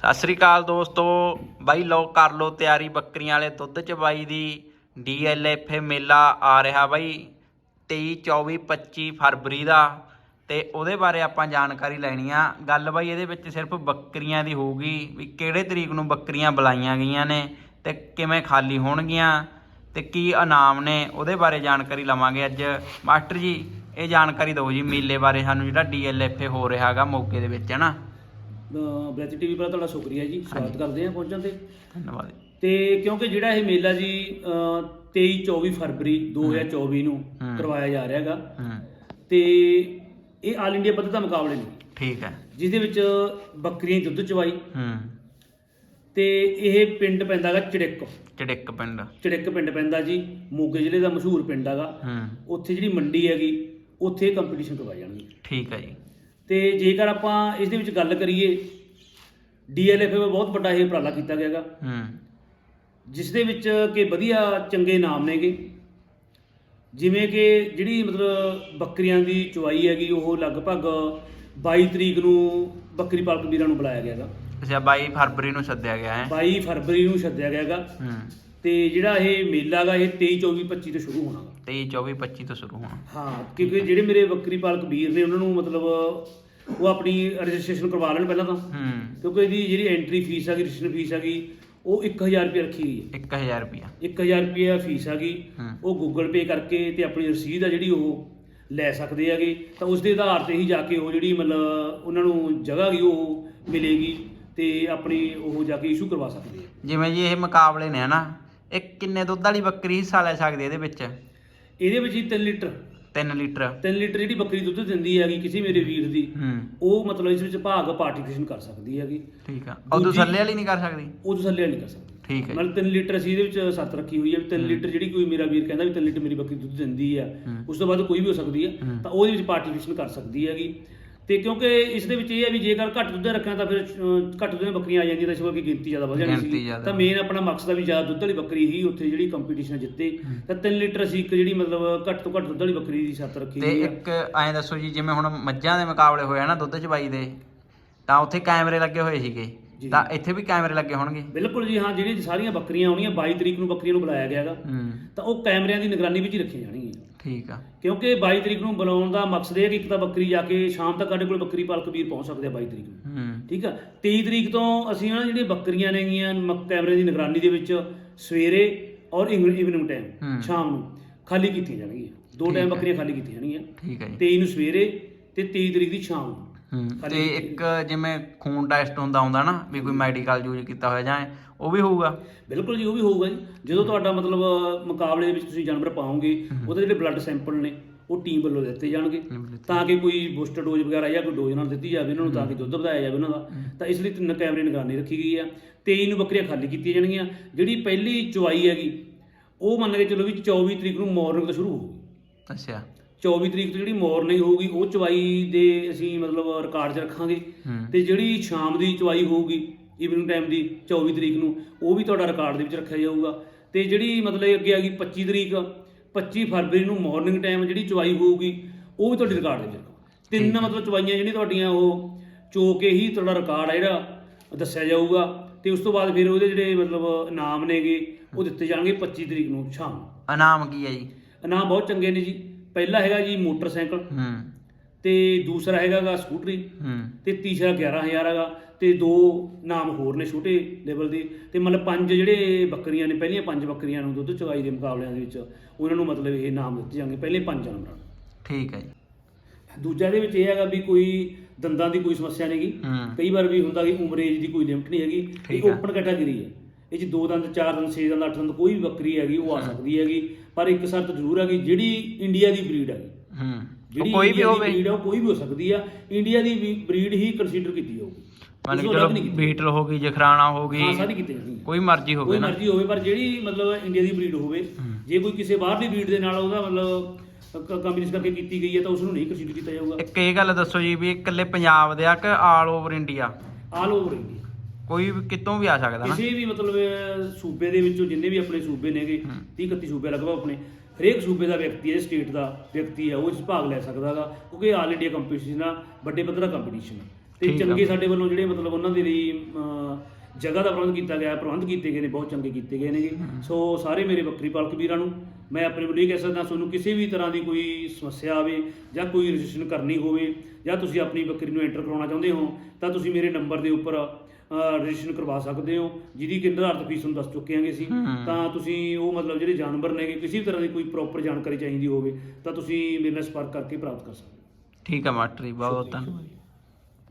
ਸਤਿ ਸ੍ਰੀ ਅਕਾਲ ਦੋਸਤੋ। ਬਾਈ ਲੋ ਕਰ ਲੋ ਤਿਆਰੀ ਬੱਕਰੀਆਂ ਵਾਲੇ ਦੁੱਧ ਚ ਬਾਈ ਦੀ। ਡੀਐਲਐਫ ਮੇਲਾ ਆ ਰਿਹਾ ਬਾਈ 23 24 25 ਫਰਵਰੀ ਦਾ। ਤੇ ਉਹਦੇ ਬਾਰੇ ਆਪਾਂ ਜਾਣਕਾਰੀ ਲੈਣੀ ਆ। ਗੱਲ ਬਾਈ ਇਹਦੇ ਵਿੱਚ ਸਿਰਫ ਬੱਕਰੀਆਂ ਦੀ ਹੋਊਗੀ ਵੀ ਕਿਹੜੇ ਤਰੀਕ ਨੂੰ ਬੱਕਰੀਆਂ ਬੁਲਾਈਆਂ ਗਈਆਂ ਨੇ ਤੇ ਕਿਵੇਂ ਖਾਲੀ ਹੋਣਗੀਆਂ ਤੇ ਕੀ ਇਨਾਮ ਨੇ ਉਹਦੇ ਬਾਰੇ ਜਾਣਕਾਰੀ ਲਵਾਂਗੇ ਅੱਜ। ਮਾਸਟਰ ਜੀ, ਇਹ ਜਾਣਕਾਰੀ ਦਿਓ ਜੀ ਮੇਲੇ ਬਾਰੇ ਸਾਨੂੰ ਜਿਹੜਾ ਡੀਐਲਐਫ ਹੋ ਰਿਹਾ ਹੈਗਾ ਮੌਕੇ ਦੇ ਵਿੱਚ, ਹੈ ਨਾ? ਬ੍ਰੈਚ ਟੀਵੀ ਪਰ ਤੁਹਾਡਾ ਸ਼ੁਕਰੀਆ ਜੀ ਸਵਾਗਤ ਕਰਦੇ ਹਾਂ ਪਹੁੰਚਣ ਤੇ। ਧੰਨਵਾਦ ਤੇ ਕਿਉਂਕਿ ਜਿਹੜਾ ਇਹ ਮੇਲਾ ਜੀ ਅ, 23 24 ਫਰਵਰੀ 2024 ਨੂੰ। ਕਰਵਾਇਆ ਜਾ ਰਿਹਾ ਹੈਗਾ। ਤੇ ਇਹ ਆਲ ਇੰਡੀਆ ਪੱਧਰ ਦਾ ਮੁਕਾਬਲੇ ਨੇ। ਠੀਕ ਹੈ। ਜਿਸ ਦੇ ਵਿੱਚ ਬੱਕਰੀਆਂ ਦੁੱਧ ਚਵਾਈ। ਹੂੰ। ਤੇ ਇਹ ਪਿੰਡ ਪੈਂਦਾ ਹੈਗਾ ਚੜਿੱਕ। ਚੜਿੱਕ ਪਿੰਡ। ਚੜਿੱਕ ਪਿੰਡ ਪੈਂਦਾ ਜੀ ਮੋਗੇ ਜ਼ਿਲ੍ਹੇ ਦਾ ਮਸ਼ਹੂਰ ਪਿੰਡ ਹੈਗਾ। ਉੱਥੇ ਜਿਹੜੀ ਮੰਡੀ ਹੈਗੀ ਉੱਥੇ ਕੰਪੀਟੀਸ਼ਨ ਕਰਵਾਏ ਜਾਣਗੇ। ਠੀਕ ਹੈ ਜੀ। ਤੇ ਜੇਕਰ ਆਪਾਂ ਇਸ ਦੇ ਵਿੱਚ ਗੱਲ ਕਰੀਏ ਡੀਐਲਐਫ ਵਿੱਚ ਬਹੁਤ ਵੱਡਾ ਇਹ ਉਪਰਾਲਾ ਕੀਤਾ ਗਿਆ ਹੈਗਾ। ਹੂੰ। ਜਿਸ ਦੇ ਵਿੱਚ ਕਿ ਵਧੀਆ ਚੰਗੇ ਨਾਮ ਨੇਗੇ। ਜਿਵੇਂ ਕਿ ਜਿਹੜੀ ਮਤਲਬ ਬੱਕਰੀਆਂ ਦੀ ਚੁਆਈ ਹੈਗੀ ਉਹ ਲਗਭਗ 22 ਤਰੀਕ ਨੂੰ ਬੱਕਰੀ ਪਾਲਕ ਵੀਰਾਂ ਨੂੰ ਬੁਲਾਇਆ ਗਿਆ ਹੈਗਾ। ਅੱਛਾ 22 ਫਰਵਰੀ ਨੂੰ ਸੱਦਿਆ ਗਿਆ ਹੈ। 22 ਫਰਵਰੀ ਨੂੰ ਸੱਦਿਆ ਗਿਆ ਹੈਗਾ। ਹੂੰ। ਤੇ ਜਿਹੜਾ ਇਹ ਮੇਲਾ ਹੈਗਾ ਇਹ 23 24 25 ਤੋਂ ਸ਼ੁਰੂ ਹੋਣਾ ਗਾ। 23 24 25 ਤੋਂ ਸ਼ੁਰੂ ਹੋਣਾ। ਹਾਂ ਕਿਉਂਕਿ ਜਿਹੜੇ ਮੇਰੇ ਬੱਕਰੀ ਪਾਲਕ ਵੀਰ ਨੇ ਉਹਨਾਂ ਨੂੰ ਮਤਲਬ ਉਹ ਆਪਣੀ ਰਜਿਸਟ੍ਰੇਸ਼ਨ ਕਰਵਾ ਲੈਣ ਪਹਿਲਾਂ ਤਾਂ। ਹੂੰ। ਕਿਉਂਕਿ ਇਹਦੀ ਜਿਹੜੀ ਐਂਟਰੀ ਫੀਸ ਹੈਗੀ ਰਜਿਸਟ੍ਰੇਸ਼ਨ ਫੀਸ ਹੈਗੀ ਉਹ 1000 ਰੁਪਏ ਰੱਖੀ ਗਈ ਹੈ 1000 ਰੁਪਿਆ 1000 ਰੁਪਏ ਫੀਸ ਹੈਗੀ ਉਹ ਗੂਗਲ ਪੇ ਕਰਕੇ ਤੇ ਆਪਣੀ ਰਸੀਦ ਆ ਜਿਹੜੀ ਉਹ ਲੈ ਸਕਦੇ ਹੈਗੇ। ਤਾਂ ਉਸ ਦੇ ਆਧਾਰ ਤੇ ਹੀ ਜਾ ਕੇ ਉਹ ਜਿਹੜੀ ਮਤਲਬ ਉਹਨਾਂ ਨੂੰ ਜਗ੍ਹਾ ਗਈ ਉਹ ਮਿਲੇਗੀ ਤੇ ਆਪਣੀ ਉਹ ਜਾ ਕੇ ਇਸ਼ੂ ਕਰਵਾ ਸਕਦੇ ਆ। ਜਿਵੇਂ ਜੀ ਇਹ ਮੁਕਾਬਲੇ ਨੇ ਹਨਾ ਇਹ ਕਿੰਨੇ ਦੁੱਧ ਵਾਲੀ ਬੱਕਰੀ ਹਿੱਸਾ ਲੈ ਸਕਦੀ ਹੈ ਇਹਦੇ ਵਿੱਚ? ਇਹਦੇ ਵਿੱਚ ਹੀ 3 ਲੀਟਰ। 3 ਲੀਟਰ। 3 ਲੀਟਰ ਜਿਹੜੀ ਬੱਕਰੀ ਦੁੱਧ ਦਿੰਦੀ ਹੈਗੀ ਕਿਸੇ ਮੇਰੇ ਵੀਰ ਦੀ ਹੂੰ। ਉਹ ਮਤਲਬ ਇਸ ਵਿੱਚ ਭਾਗ ਪਾਰਟੀਸਪੇਸ਼ਨ ਕਰ ਸਕਦੀ ਹੈਗੀ। ਠੀਕ ਆ। ਉਹ ਦੂਜੀ- ਦੂਸਰੇ ਵਾਲੀ ਨਹੀਂ ਕਰ ਸਕਦੀ? ਉਹ ਤਸੱਲੀ ਨਹੀਂ ਕਰ ਸਕਦੀ। ਠੀਕ ਹੈ। ਜੀ। ਮਤਲਬ 3 ਲੀਟਰ ਅਸੀਂ ਇਹਦੇ ਵਿੱਚ ਸੱਤ ਰੱਖੀ ਹੋਈ ਹੈ ਵੀ 3 ਹੂੰ। ਲੀਟਰ ਜਿਹੜੀ ਕੋਈ ਮੇਰਾ ਵੀਰ ਕਹਿੰਦਾ ਵੀ 3 ਲੀਟਰ ਮੇਰੀ ਬੱਕਰੀ ਦੁੱਧ ਦਿੰਦੀ ਆ ਹੂੰ। ਉਸ ਤੋਂ ਬਾਅਦ ਕੋਈ ਵੀ ਹੋ ਸਕਦੀ ਹੈ ਹੂੰ। ਤਾਂ ਉਹਦੇ ਵਿੱਚ ਪਾਰਟੀਸਪੇਸ਼ਨ ਕਰ ਸਕਦੀ ਹੈਗੀ। ਤੇ ਕਿਉਂਕਿ ਇਸ ਦੇ ਵਿੱਚ ਇਹ ਹੈ ਵੀ ਜੇਕਰ ਘੱਟ ਦੁੱਧ ਰੱਖਣਾ ਤਾਂ ਫਿਰ ਘੱਟ ਦੁੱਧ ਦੀਆਂ ਬੱਕਰੀਆਂ ਆ ਜਾਂਦੀਆਂ ਤਾਂ ਇਸ ਕਰਕੇ ਗਿਣਤੀ ਜ਼ਿਆਦਾ ਵਧ ਜਾਣੀ ਗਿਣਤੀ ਸੀ ਜ਼ਿਆਦਾ। ਤਾਂ ਮੇਨ ਆਪਣਾ ਮਕਸਦ ਆ ਵੀ ਜ਼ਿਆਦਾ ਦੁੱਧ ਵਾਲੀ ਬੱਕਰੀ ਹੀ ਉੱਥੇ ਜਿਹੜੀ ਕੰਪੀਟੀਸ਼ਨ ਜਿੱਤੇ। ਤਾਂ 3 ਲੀਟਰ ਅਸੀਂ ਇੱਕ ਜਿਹੜੀ ਮਤਲਬ ਘੱਟ ਤੋਂ ਘੱਟ ਦੁੱਧ ਵਾਲੀ ਬੱਕਰੀ ਦੀ ਸੱਤ ਰੱਖੀ ਤੇ ਹੋਈ ਇੱਕ ਐਂ ਦੱਸੋ ਜੀ ਜਿਵੇਂ ਹੁਣ ਮੱਝਾਂ ਦੇ ਮੁਕਾਬਲੇ ਹੋਏ ਆ ਨਾ ਦੁੱਧ ਚਬਾਈ ਦੇ ਤਾਂ ਉੱਥੇ ਕੈਮਰੇ ਲੱਗੇ ਹੋਏ ਸੀਗੇ। ਜੀ। ਤਾਂ ਇੱਥੇ ਵੀ ਕੈਮਰੇ ਲੱਗੇ ਹੋਣਗੇ? ਬਿਲਕੁਲ ਜੀ ਹਾਂ ਜਿਹੜੀਆਂ ਸਾਰੀਆਂ ਬੱਕਰੀਆਂ ਆਉਣੀਆਂ 22 ਤਰੀਕ ਨੂੰ ਬੱਕਰੀਆਂ ਨੂੰ ਬੁਲਾਇਆ ਗਿਆ ਹੈਗਾ ਹੂੰ। ਤਾਂ ਉਹ ਕੈਮਰਿਆਂ ਦੀ ਨਿਗਰਾਨੀ ਵਿੱਚ ਹੀ ਰੱਖੀਆਂ ਜਾਣਗੀਆਂ। ਠੀਕ ਆ। ਕਿਉਂਕਿ 22 ਤਰੀਕ ਨੂੰ ਬੁਲਾਉਣ ਦਾ ਮਕਸਦ ਇਹ ਹੈ ਕਿ ਇੱਕ ਤਾਂ ਬੱਕਰੀ ਜਾ ਕੇ ਸ਼ਾਮ ਤੱਕ ਸਾਡੇ ਕੋਲ ਬੱਕਰੀ ਪਾਲਕ ਵੀਰ ਪਹੁੰਚ ਸਕਦੇ ਆ 22 ਤਰੀਕ ਨੂੰ। ਹੂੰ। ਠੀਕ ਆ? 23 ਤਰੀਕ ਤੋਂ ਅਸੀਂ ਉਹਨਾਂ ਜਿਹੜੀਆਂ ਬੱਕਰੀਆਂ ਨੇਗੀਆਂ ਮ- ਕੈਮਰੇ ਦੀ ਨਿਗਰਾਨੀ ਦੇ ਵਿੱਚ ਸਵੇਰੇ ਔਰ ਇਵਨਿੰਗ। ਟਾਈਮ ਸ਼ਾਮ ਨੂੰ ਖਾਲੀ ਕੀਤੀਆਂ ਜਾਣਗੀਆਂ। ਦੋ ਟਾਈਮ। ਬੱਕਰੀਆਂ ਖਾਲੀ ਕੀਤੀਆਂ ਜਾਣਗੀਆਂ। ਠੀਕ ਹੈ ਜੀ। 23 ਨੂੰ ਸਵੇਰੇ ਤੇ 23 ਤਰੀਕ ਦੀ ਸ਼ਾਮ ਨੂੰ। ਤੇ ਇੱਕ ਜਿਵੇਂ ਖੂਨ ਟੈਸਟ ਹੁੰਦਾ ਹੁੰਦਾ ਨਾ ਵੀ ਕੋਈ ਮੈਡੀਕਲ ਯੂਜ਼ ਕੀਤਾ ਹੋਇਆ ਜਾਂ ਉਹ ਵੀ ਹੋਊਗਾ? ਬਿਲਕੁਲ ਜੀ ਉਹ ਵੀ ਹੋਊਗਾ ਜੀ। ਜਦੋਂ ਤੁਹਾਡਾ ਮਤਲਬ ਮੁਕਾਬਲੇ ਦੇ ਵਿੱਚ ਤੁਸੀਂ ਜਾਨਵਰ ਪਾਓਗੇ ਉਹਦੇ ਜਿਹੜੇ ਬਲੱਡ ਸੈਂਪਲ ਨੇ ਉਹ ਟੀਮ ਵੱਲੋਂ ਦਿੱਤੇ ਜਾਣਗੇ। ਤਾਂ ਕਿ ਕੋਈ ਬੂਸਟਰ ਡੋਜ਼ ਵਗੈਰਾ ਜਾਂ ਕੋਈ ਡੋਜ਼ ਨਾਲ ਦਿੱਤੀ ਜਾਵੇ ਉਹਨਾਂ ਨੂੰ ਤਾਂ ਕਿ ਦੁੱਧ ਵਧਾਇਆ ਜਾਵੇ ਉਹਨਾਂ ਦਾ। ਤਾਂ ਇਸ ਲਈ ਤਿੰਨ ਕੈਮਰੇ ਨਿਗਰਾਨੀ ਰੱਖੀ ਗਈ ਆ। 23 ਨੂੰ ਬੱਕਰੀਆਂ ਖਾਲੀ ਕੀਤੀਆਂ ਜਾਣਗੀਆਂ। ਜਿਹੜੀ ਪਹਿਲੀ ਚੁਆਈ ਹੈਗੀ ਉਹ ਮੰਨ ਕੇ ਚਲੋ ਵੀ 24 ਤਰੀਕ ਨੂੰ ਮਾਰਨਿੰਗ ਤੋਂ ਸ਼ੁਰੂ ਹੋਊਗੀ। ਅੱਛਾ। 24 ਤਰੀਕ ਤੋਂ ਜਿਹੜੀ ਮਾਰਨਿੰਗ ਹੋਊਗੀ ਉਹ ਚੁਆਈ ਦੇ ਅਸੀਂ ਮਤਲਬ ਰਿਕਾਰਡ 'ਚ ਰੱਖਾਂਗੇ। ਤੇ ਜਿਹੜੀ ਸ਼ਾਮ ਦੀ ਚੁਆਈ ਹੋਊਗੀ ਈਵਨਿੰਗ ਟਾਈਮ ਦੀ 24 ਤਰੀਕ ਨੂੰ ਉਹ ਵੀ ਤੁਹਾਡਾ ਰਿਕਾਰਡ ਦੇ ਵਿੱਚ ਰੱਖਿਆ ਜਾਊਗਾ। ਤੇ ਜਿਹੜੀ ਮਤਲਬ ਅੱਗੇ ਆ ਗਈ 25 ਤਰੀਕ 25 ਫਰਵਰੀ ਨੂੰ ਮਾਰਨਿੰਗ ਟਾਈਮ ਜਿਹੜੀ ਚੁਆਈ ਹੋਊਗੀ ਉਹ ਵੀ ਤੁਹਾਡੇ ਰਿਕਾਰਡ ਦੇ ਵਿੱਚ ਰੱਖਾਂਗੇ ਤਿੰਨ ਮਤਲਬ ਚੁਆਈਆਂ ਜਿਹੜੀਆਂ ਤੁਹਾਡੀਆਂ ਉਹ ਚੋ ਕੇ ਹੀ ਤੁਹਾਡਾ ਰਿਕਾਰਡ ਆ ਜਿਹੜਾ ਦੱਸਿਆ ਜਾਊਗਾ। ਤੇ ਉਸ ਤੋਂ ਬਾਅਦ ਫਿਰ ਉਹਦੇ ਜਿਹੜੇ ਮਤਲਬ ਇਨਾਮ ਨੇਗੇ ਉਹ ਦਿੱਤੇ ਜਾਣਗੇ 25 ਤਰੀਕ ਨੂੰ ਸ਼ਾਮ ਇਨਾਮ ਕੀ ਹੈ ਜੀ? ਇਨਾਮ ਬਹੁਤ ਚੰਗੇ ਨੇ ਜੀ। ਪਹਿਲਾ ਹੈਗਾ ਜੀ ਮੋਟਰਸਾਈਕਲ। ਹੂੰ। ਤੇ ਦੂਸਰਾ ਹੈਗਾਗਾ ਸਕੂਟਰੀ। ਹੂੰ। ਤੇ ਤੀਸਰਾ 11000 ਹੈਗਾ। ਤੇ ਦੋ ਨਾਮ ਹੋਰ ਨੇ ਛੋਟੇ ਲੈਵਲ ਦੇ। ਤੇ ਮਤਲਬ ਪੰਜ ਜਿਹੜੇ ਬੱਕਰੀਆਂ ਨੇ ਪਹਿਲੀਆਂ ਪੰਜ ਬੱਕਰੀਆਂ ਨੂੰ ਦੁੱਧ ਚੁਗਾਈ ਦੇ ਮੁਕਾਬਲਿਆਂ ਦੇ ਵਿੱਚ ਉਹਨਾਂ ਨੂੰ ਮਤਲਬ ਇਹ ਨਾਮ ਦਿੱਤੇ ਜਾਣਗੇ ਪਹਿਲੇ ਪੰਜ ਜਾਨਵਰਾਂ ਨੂੰ ਠੀਕ ਹੈ ਜੀ। ਦੂਜਾ ਇਹਦੇ ਵਿੱਚ ਇਹ ਹੈਗਾ ਵੀ ਕੋਈ ਦੰਦਾਂ ਦੀ ਕੋਈ ਸਮੱਸਿਆ ਨਹੀਂਗੀ ਹੂੰ। ਕਈ ਵਾਰ ਵੀ ਹੁੰਦਾ ਕਿ ਉਮਰ ਏਜ ਦੀ ਕੋਈ ਲਿਮਟ ਨਹੀਂ ਹੈਗੀ। ਇਹ ਠੀਕ ਹੈ। ਓਪਨ ਕੈਟਾਗਰੀ ਹੈ। ਇਹ 'ਚ ਦੋ ਦੰਦ ਚਾਰ ਦੰਦ ਛੇ ਦੰਦ ਅੱਠ ਦੰਦ ਕੋਈ ਵੀ ਬੱਕਰੀ ਹੈਗੀ ਉਹ ਆ ਸਕਦੀ ਹੈਗੀ। ਪਰ ਇੱਕ ਸ਼ਰਤ ਜ਼ਰੂਰ ਹੈਗੀ ਜਿਹੜੀ ਇੰਡੀਆ ਦੀ ਬਰੀਡ ਹੈਗੀ। ਹੂੰ। ਜਿਹੜੀ ਕੋਈ ਵੀ ਹੋਵੇ। breed ਆ ਉਹ ਕੋਈ ਵੀ ਹੋ ਸਕਦੀ ਆ। ਇੰਡੀਆ ਦੀ ਬਰੀਡ ਹੀ ਕੰਸੀਡਰ ਕੀਤੀ ਜਾਊਗੀ ਮੰਨ ਕੇ ਚਲੋ ਬੀਟਲ ਹੋ ਗਈ ਜਖਰਾਣਾ ਹੋ ਗਈ ਹਾਂ ਸਾਰੀ ਕੀਤੀ ਜਾਂਦੀ ਹੈ ਕੋਈ ਮਰਜ਼ੀ ਹੋਵੇ ਕੋਈ ਨਾ। ਮਰਜ਼ੀ ਹੋਵੇ ਪਰ ਜਿਹੜੀ ਮਤਲਬ ਇੰਡੀਆ ਦੀ ਬਰੀਡ ਹੋਵੇ। ਜੇ ਕੋਈ ਕਿਸੇ ਬਾਹਰਲੀ ਬਰੀਡ ਦੇ ਨਾਲ ਉਹਦਾ ਮਤਲਬ ਕੰਬੀਨੇਸ਼ਨ ਕਰਕੇ ਕੀਤੀ ਗਈ ਹੈ ਤਾਂ ਉਸ ਨੂੰ ਨਹੀਂ ਕੰਸੀਡਰ ਕੀਤਾ ਜਾਊਗਾ। ਇੱਕ ਇਹ ਗੱਲ ਦੱਸੋ ਜੀ ਵੀ ਇਕੱਲੇ ਪੰਜਾਬ ਦੇ ਆ ਕਿ all over India all over India ਕੋਈ ਵੀ ਕਿਤੋਂ ਵੀ ਆ ਸਕਦਾ ਨਾ ਕਿਸੇ ਵੀ ਮਤਲਬ ਅਹ, ਸੂਬੇ ਦੇ ਵਿੱਚੋਂ ਜਿੰਨੇ ਵੀ ਆਪਣੇ ਸੂਬੇ ਨੇਗੇ ਹੂੰ। 30 31 ਸੂਬੇ ਲਗਭਗ ਆਪਣੇ ਹਰੇਕ ਸੂਬੇ ਦਾ ਵਿਅਕਤੀ ਹੈ ਸਟੇਟ ਦਾ ਵਿਅਕਤੀ ਹੈ ਉਹ ਇਸ 'ਚ ਭਾਗ ਲੈ ਸਕਦਾ ਗਾ ਕਿਉਂਕਿ ਆਲ ਇੰਡੀਆ ਕੰਪੀਟੀਸ਼ਨ ਆ ਵੱਡੇ ਪੱਧਰ ਦਾ ਕੰਪੀਟੀਸ਼ਨ ਤੇ ਠੀਕ ਆ ਚੰਗੇ। ਸਾਡੇ ਵੱਲੋਂ ਜਿਹੜੇ ਮਤਲਬ ਉਹਨਾਂ ਦੇ ਲਈ ਅਮ, ਜਗ੍ਹਾ ਦਾ ਪ੍ਰਬੰਧ ਕੀਤਾ ਗਿਆ ਪ੍ਰਬੰਧ ਕੀਤੇ ਗਏ ਨੇ ਬਹੁਤ ਚੰਗੇ ਕੀਤੇ ਗਏ ਨੇਗੇ ਸੋ ਸਾਰੇ ਮੇਰੇ ਬੱਕਰੀ ਪਾਲਕ ਵੀਰਾਂ ਨੂੰ ਮੈਂ ਆਪਣੇ ਵੱਲੋਂ ਇਹ ਕਹਿ ਸਕਦਾ ਤੁਹਾਨੂੰ ਕਿਸੇ ਵੀ ਤਰ੍ਹਾਂ ਦੀ ਕੋਈ ਸਮੱਸਿਆ ਆਵੇ ਜਾਂ ਕੋਈ ਰਜਿਸਟ੍ਰੇਸ਼ਨ ਕਰਨੀ ਹੋਵੇ ਜਾਂ ਤੁਸੀਂ ਆਪਣੀ ਬੱਕਰੀ ਨੂੰ ਐਂਟਰ ਕਰਾਉਣਾ ਚਾਹੁੰਦੇ ਹੋ ਤਾਂ ਤੁਸੀਂ ਮੇਰੇ ਨੰਬਰ ਦੇ ਉੱਪਰ ਰਜਿਸਟ੍ਰੇਸ਼ਨ ਕਰਵਾ ਸਕਦੇ ਹੋ ਜਿਹਦੀ ਕਿ ਨਿਰਧਾਰਤ ਫੀਸ ਨੂੰ ਦੱਸ ਚੁੱਕੇ ਹਾਂਗੇ ਹੂੰ। ਤਾਂ ਤੁਸੀਂ ਉਹ ਮਤਲਬ ਜਿਹੜੇ ਜਾਨਵਰ ਨੇਗੇ ਕਿਸੇ ਵੀ ਤਰ੍ਹਾਂ ਦੀ ਕੋਈ ਪ੍ਰੋਪਰ ਜਾਣਕਾਰੀ ਚਾਹੀਦੀ ਹੋਵੇ ਤਾਂ ਤੁਸੀਂ ਮੇਰੇ ਨਾਲ ਸੰਪਰਕ ਕਰਕੇ ਪ੍ਰਾਪਤ ਕਰ ਸਕਦੇ ਹੋ ਠੀਕ ਹੈ ਮਾਸਟਰ ਜੀ ਬਹੁਤ ਬਹੁਤ। ਧੰਨਵਾਦ